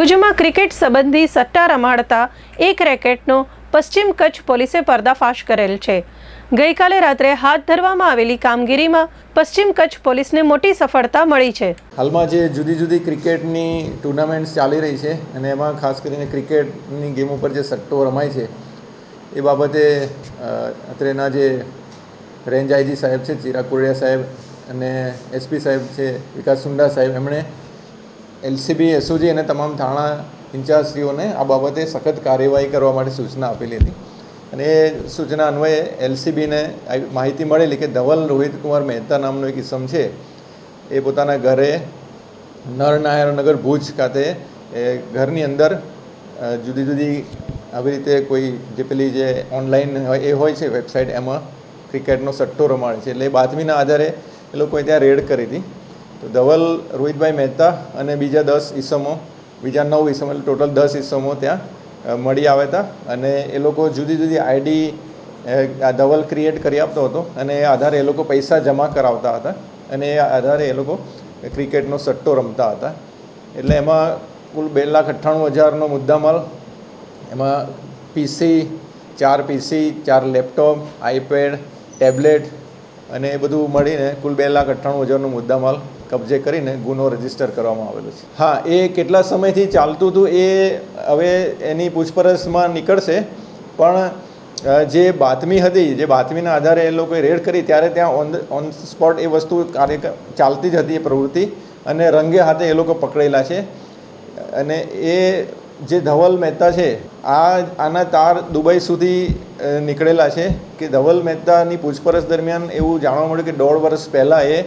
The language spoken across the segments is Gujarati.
ભુજમાં ક્રિકેટ સંબંધી સટ્ટા રમાડતા એક રેકેટનો પશ્ચિમ કચ્છ પોલીસે પર્દાફાશ કરેલ છે. ગઈકાલે રાત્રે હાથ ધરવામાં આવેલી કામગીરીમાં પશ્ચિમ કચ્છ પોલીસને મોટી સફળતા મળી છે. હાલમાં જે જુદી જુદી ક્રિકેટની ટુર્નામેન્ટ્સ ચાલી રહી છે અને એમાં ખાસ કરીને ક્રિકેટની ગેમ ઉપર જે સટ્ટો રમાય છે, એ બાબતે અત્રેના જે રેન્જ આઈજી સાહેબ છે, ચિરાગ કુરડિયા સાહેબ અને એસપી સાહેબ છે, વિકાસ સુંડા સાહેબ, એમણે એલસીબી, એસઓજી અને તમામ થાણા ઇન્ચાર્જશ્રીઓને આ બાબતે સખત કાર્યવાહી કરવા માટે સૂચના આપેલી હતી. અને એ સૂચના અન્વયે એલસીબીને માહિતી મળેલી કે ધવલ રોહિત કુમાર મહેતા નામનો એક ઇસમ છે. એ પોતાના ઘરે નરનારાયણનગર ભુજ ખાતે, એ ઘરની અંદર જુદી જુદી આવી રીતે કોઈ જે પેલી જે ઓનલાઈન હોય, એ હોય છે વેબસાઇટ, એમાં ક્રિકેટનો સટ્ટો રમાડે છે. એટલે બાતમીના આધારે એ લોકોએ ત્યાં રેડ કરી હતી. તો ધવલ, રોહિતભાઈ મહેતા અને બીજા દસ ઈસમો, બીજા નવ ઈસમો, એટલે ટોટલ દસ ઈસમો ત્યાં મળી આવ્યા હતા. અને એ લોકો જુદી જુદી આઈડી આ ધવલ ક્રિએટ કરી આપતો હતો અને એ આધારે એ લોકો પૈસા જમા કરાવતા હતા અને એ આધારે એ લોકો ક્રિકેટનો સટ્ટો રમતા હતા. એટલે એમાં કુલ બે લાખ અઠ્ઠાણું હજારનો મુદ્દામાલ, એમાં પીસી ચાર પીસી ચાર લેપટોપ, આઈપેડ, ટેબ્લેટ અને એ બધું મળીને કુલ બે લાખ અઠ્ઠાણું હજારનો મુદ્દામાલ કબજે કરીને ગુનો રજિસ્ટર કરવામાં આવેલો છે. હા, એ કેટલા સમયથી ચાલતું હતું એ હવે એની પૂછપરછમાં નીકળશે. પણ જે બાતમી હતી, જે બાતમીના આધારે એ લોકોએ રેડ કરી, ત્યારે ત્યાં ઓન ઓન સ્પોટ એ વસ્તુ કાર્ય ચાલતી જ હતી એ પ્રવૃત્તિ અને રંગે હાથે એ લોકો પકડેલા છે. અને એ જે ધવલ મહેતા છે, આ, આના તાર દુબઈ સુધી નીકળેલા છે કે ધવલ મહેતાની પૂછપરછ દરમિયાન એવું જાણવા મળ્યું કે દોઢ વર્ષ પહેલાં એ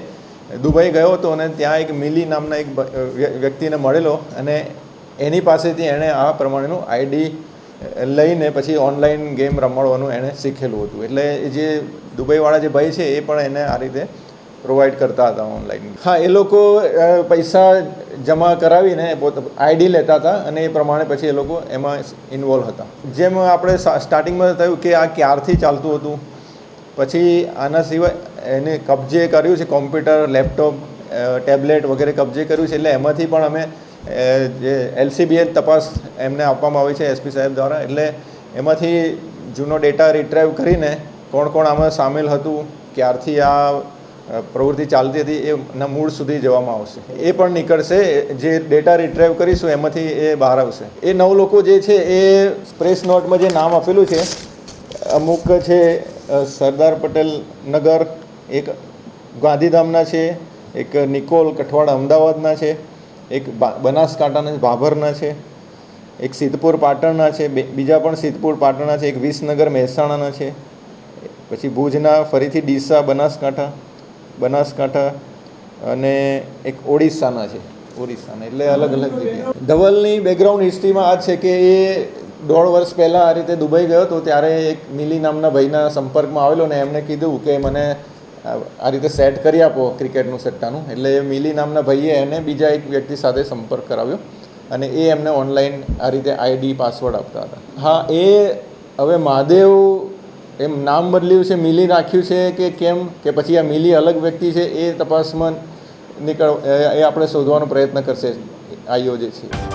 દુબઈ ગયો હતો અને ત્યાં એક મિલી નામના એક વ્યક્તિને મળેલો અને એની પાસેથી એણે આ પ્રમાણેનું આઈડી લઈને પછી ઓનલાઈન ગેમ રમાડવાનું એણે શીખેલું હતું. એટલે જે દુબઈવાળા જે ભાઈ છે એ પણ એને આ રીતે પ્રોવાઈડ કરતા હતા ઓનલાઈન. હા, એ લોકો પૈસા જમા કરાવીને પોતે, આઈડી લેતા હતા અને એ પ્રમાણે પછી એ લોકો એમાં ઇન્વોલ્વ હતા. જેમ આપણે સ્ટાર્ટિંગમાં થયું કે આ ક્યારથી ચાલતું હતું, પછી આના સિવાય એને કબજે કર્યું છે, કોમ્પ્યુટર, લેપટોપ ટેબ્લેટ વગેરે કબજે કર્યું છે, એટલે એમાંથી પણ અમે જે એલસીબીએ તપાસ એમને આપવામાં આવી છે એસપી સાહેબ દ્વારા, એટલે એમાંથી જૂનો ડેટા રિટ્રાઈવ કરીને કોણ કોણ આમાં સામેલ હતું, ક્યારથી આ પ્રવૃત્તિ ચાલતી હતી એના મૂળ સુધી જવામાં આવશે. એ પણ નીકળશે, જે ડેટા રિટ્રાઈવ કરીશું એમાંથી એ બહાર આવશે. એ નવ લોકો જે છે, એ પ્રેસ નોટમાં જે નામ આપેલું છે, અમુક છે સરદાર પટેલ નગર એક ગાંધીધામના છે, એક નિકોલ કઠવાડા અમદાવાદના છે, એક બનાસકાંઠાના ભાભરના છે, એક સિદ્ધપુર પાટણના છે બીજા પણ સિદ્ધપુર પાટણના છે, એક વિસનગર મહેસાણાના છે, પછી ભુજના ફરીથી ડીસા, બનાસકાંઠા બનાસકાંઠા અને એક ઓડિશાના છે, ઓડિશાના, એટલે અલગ અલગ જગ્યા. ધવલની બેકગ્રાઉન્ડ હિસ્ટ્રીમાં આ છે કે એ દોઢ વર્ષ પહેલાં આ રીતે દુબઈ ગયો હતો, ત્યારે એક મિલી નામના ભાઈના સંપર્કમાં આવેલો ને એમણે કીધું કે મને આ રીતે સેટ કરી આપો ક્રિકેટનું સટ્ટાનું. એટલે એ મિલી નામના ભાઈએ એને બીજા એક વ્યક્તિ સાથે સંપર્ક કરાવ્યો અને એ એમને ઓનલાઈન આ રીતે આઈડી પાસવર્ડ આપતા હતા. હા, એ હવે મહાદેવ એમ નામ બદલ્યું છે, મિલી નાખ્યું છે કે કેમ? કે પછી આ મિલી અલગ વ્યક્તિ છે, એ તપાસમાં નીકળ, એ આપણે શોધવાનો પ્રયત્ન કરશે આઈઓ જે છે.